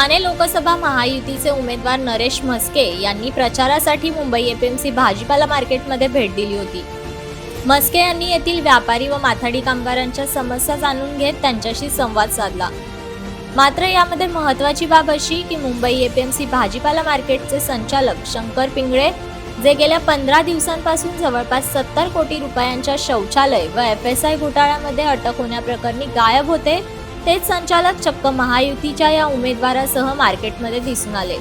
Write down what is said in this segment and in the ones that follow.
ठाणे लोकसभा महायुतीचे उमेदवार नरेश म्हस्के यांनी प्रचारासाठी मुंबई एपीएमसी भाजीपाला मार्केटमध्ये भेट दिली होती. म्हस्के यांनी येथील व्यापारी व माथाडी कामगारांच्या समस्या जाणून घेत त्यांच्याशी संवाद साधला. मात्र यामध्ये महत्त्वाची बाब अशी की मुंबई एपीएमसी भाजीपाला मार्केटचे संचालक शंकर पिंगळे जे गेल्या पंधरा दिवसांपासून जवळपास सत्तर कोटी रुपयांच्या शौचालय व एफ एस आय घोटाळ्यामध्ये अटक होण्याप्रकरणी गायब होते तेच संचालक चक्क महायुतीच्या या उमेदवारासह मार्केटमध्ये दिसून आले.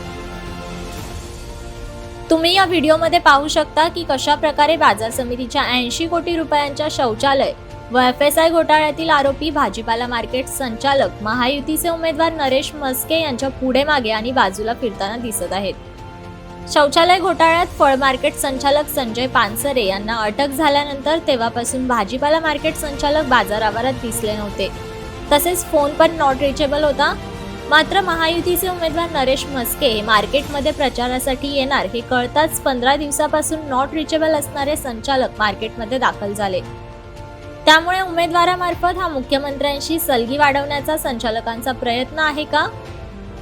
तुम्ही या व्हिडिओमध्ये पाहू शकता की कशा प्रकारे बाजार समितीच्या ऐंशी कोटी रुपयांच्या शौचालय व एफ एस आय घोटाळ्यातील आरोपी भाजीपाला मार्केट संचालक महायुतीचे उमेदवार नरेश मस्के यांच्या पुढे मागे आणि बाजूला फिरताना दिसत आहेत. शौचालय घोटाळ्यात फळ मार्केट संचालक संजय पानसरे यांना अटक झाल्यानंतर तेव्हापासून भाजीपाला मार्केट संचालक बाजार आवारात दिसले नव्हते. तसेच फोन पण नॉट रिचेबल होता. मात्र महायुतीचे उमेदवार नरेश म्हस्के मार्केटमध्ये प्रचारासाठी येणार हे कळताच पंधरा दिवसापासून नॉट रिचेबल असणारे संचालक मार्केटमध्ये दाखल झाले. त्यामुळे उमेदवारामार्फत हा मुख्यमंत्र्यांशी सलगी वाढवण्याचा संचालकांचा प्रयत्न आहे का?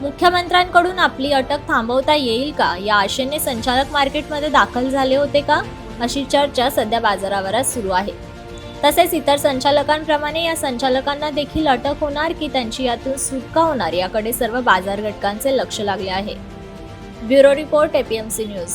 मुख्यमंत्र्यांकडून आपली अटक थांबवता येईल का? या आशेने संचालक मार्केटमध्ये दाखल झाले होते का? अशी चर्चा सध्या बाजारावरात सुरू आहे. तसेच इतर संचालकांप्रमाणे या संचालकांना देखील अटक होणार की त्यांची यातून सुटका होणार याकडे सर्व बाजार घटकांचे लक्ष लागले आहे. Bureau report APMC news.